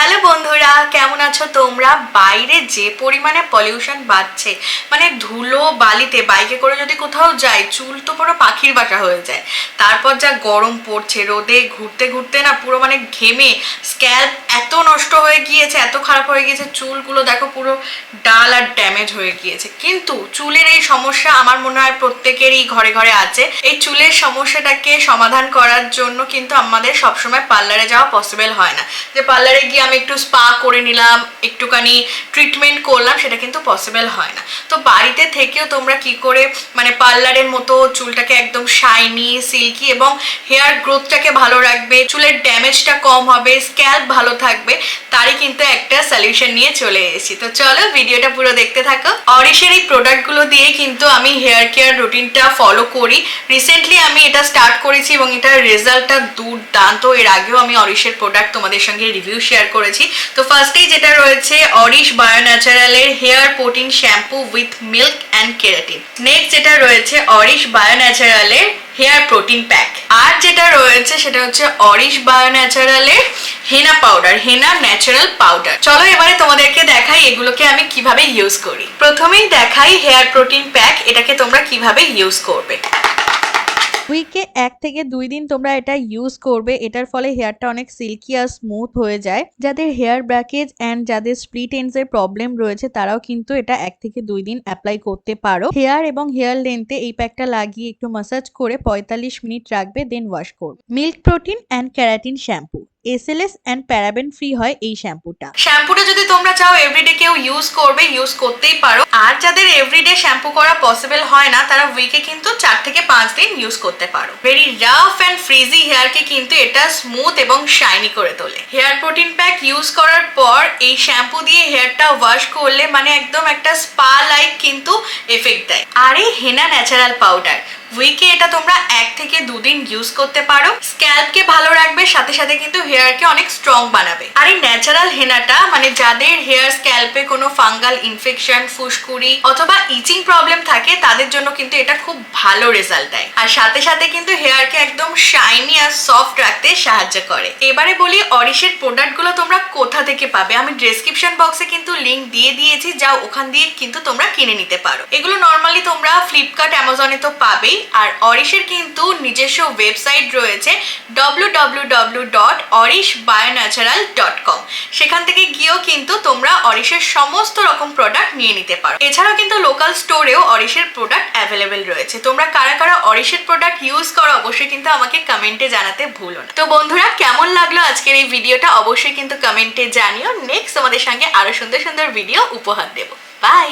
Hello বন্ধুরা, কেমন আছো তোমরা? বাইরে যে পরিমাণে পলিউশন বাড়ছে মানে ধুলো বালিতে বাইকে করে যদি কোথাও যাই, চুল তো পুরো পাখির বাসা হয়ে যায়। তারপর যা গরম পড়ছে, রোদে ঘুরতে ঘুরতে না পুরো মানে ঘেমে স্ক্যাল্প এত নষ্ট হয়ে গিয়েছে, এত খারাপ হয়ে গিয়েছে, চুলগুলো দেখো পুরো ডাল আর ড্যামেজ হয়ে গিয়েছে। কিন্তু চুলের এই সমস্যা আমার মনে হয় প্রত্যেকেরই ঘরে ঘরে আছে। এই চুলের সমস্যাটাকে সমাধান করার জন্য কিন্তু আমাদের সবসময় পার্লারে যাওয়া পসিবল হয় না। যে পার্লারে গিয়ে আমি একটু স্পা করে নিলাম, একটুখানি ট্রিটমেন্ট করলাম, সেটা কিন্তু পসিবল হয় না। তো বাড়িতে থেকেও তোমরা কি করে মানে পার্লারের মতো চুলটাকে একদম শাইনি সিল্কি এবং হেয়ার গ্রোথটাকে ভালো রাখবে, চুলের ড্যামেজটা কম হবে স্ক্যাল্প ভালো থাকবে, তারই কিন্তু একটা সলিউশন নিয়ে চলে এসেছি। তো চলো ভিডিওটা পুরো দেখতে থাকো। অরিশের এই প্রোডাক্টগুলো দিয়ে কিন্তু আমি হেয়ার কেয়ার রুটিনটা ফলো করি। রিসেন্টলি আমি এটা স্টার্ট করেছি এবং এটার রেজাল্টটা দুর্দান্ত। এর আগেও আমি অরিশের প্রোডাক্ট তোমাদের সঙ্গে রিভিউ শেয়ার করেছি। তো ফার্স্টেই যেটা রয়েছে Auris bio ন্যাচারালের hair protein shampoo with milk and keratin next যেটা রয়েছে অরিশ বায়ো ন্যাচারালের হেয়ার প্রোটিন প্যাক আর যেটা রয়েছে, সেটা হচ্ছে Auris bio ন্যাচারালের henna powder henna natural powder চলো এবারে তোমাদেরকে দেখাই এগুলোকে আমি কীভাবে ইউজ করি। প্রথমেই দেখাই হেয়ার প্রোটিন প্যাক এটাকে তোমরা কীভাবে ইউজ করবে। উইকে এক থেকে দুই দিন তোমরা এটা ইউজ করবে। এটার ফলে হেয়ারটা অনেক সিল্কি আর স্মুথ হয়ে যায়। যাদের হেয়ার ব্র্যাকেজ অ্যান্ড যাদের স্প্লিট এন্ডস এর প্রবলেম রয়েছে, তারাও কিন্তু এটা এক থেকে দুই দিন অ্যাপ্লাই করতে পারো। হেয়ার এবং হেয়ার লেন্থে এই প্যাকটা লাগিয়ে একটু মাসাজ করে পঁয়তাল্লিশ মিনিট রাখবে দেন ওয়াশ করবে। Milk protein and keratin shampoo SLS and paraben free হয় এই শ্যাম্পুটা। শ্যাম্পুটা যদি তোমরা চাও এভরিডে কেউ ইউজ করবে ইউজ করতেই পারো। আর যাদের এভরিডে শ্যাম্পু করা পসিবল হয় না, তারা উইকে কিন্তু চার থেকে পাঁচ দিন ইউজ করতে পারো। ভেরি রাফ অ্যান্ড ফ্রিজি হেয়ারকে কিন্তু এটা স্মুথ এবং শাইনি করে তোলে। হেয়ার প্রোটিন প্যাক ইউজ করার পর, এই শ্যাম্পু দিয়ে হেয়ারটা ওয়াশ করলে মানে একদম একটা স্পা লাইক কিন্তু এফেক্ট দেয়। আর এই হেনা ন্যাচারাল পাউডার উইকে এটা তোমরা এক থেকে দুদিন ইউজ করতে পারো। স্ক্যাল্পকে ভালো রাখবে, সাথে সাথে কিন্তু হেয়ারকে অনেক স্ট্রং বানাবে। আর এই ন্যাচারাল হেনাটা মানে যাদের হেয়ার স্ক্যাল্পে কোনো ফাঙ্গাল ইনফেকশন ফুসকুড়ি অথবা ইচিং প্রবলেম থাকে, তাদের জন্য কিন্তু এটা খুব ভালো রেজাল্ট দেয়। আর সাথে সাথে কিন্তু হেয়ারকে একদম শাইনি সফট রাখতে সাহায্য করে। এবারে বলি অরিশের প্রোডাক্টগুলো তোমরা কোথা থেকে পাবে? আমি ডেসক্রিপশন বক্সে কিন্তু লিংক দিয়ে দিয়েছি, যা ওখান দিয়ে কিন্তু তোমরা কিনে নিতে পারো। এগুলো নর্মালি তোমরা ফ্লিপকার্ট অ্যামাজনে তো পাবেই। আর অরিশের কিন্তু নিজস্ব ওয়েবসাইট রয়েছে www.orishbioNatural.com সেখান থেকে গিয়েও কিন্তু তোমরা অরিশের সমস্ত রকম প্রোডাক্ট নিয়ে নিতে পারো। এছাড়াও কিন্তু লোকাল স্টোরেও অরিশের প্রোডাক্ট অ্যাভেলেবেল রয়েছে। তোমরা কারা কারা অরিশের প্রোডাক্ট ইউজ করো, অবশ্যই কিন্তু আমাকে কমেন্টে জানাতে ভুলো না। তো বন্ধুরা, কেমন লাগল আজকের এই ভিডিওটা? অবশ্যই কিন্তু কমেন্টে জানিও। নেক্সট তোমাদের সঙ্গে আরও সুন্দর সুন্দর ভিডিও উপহার দেবো। বাই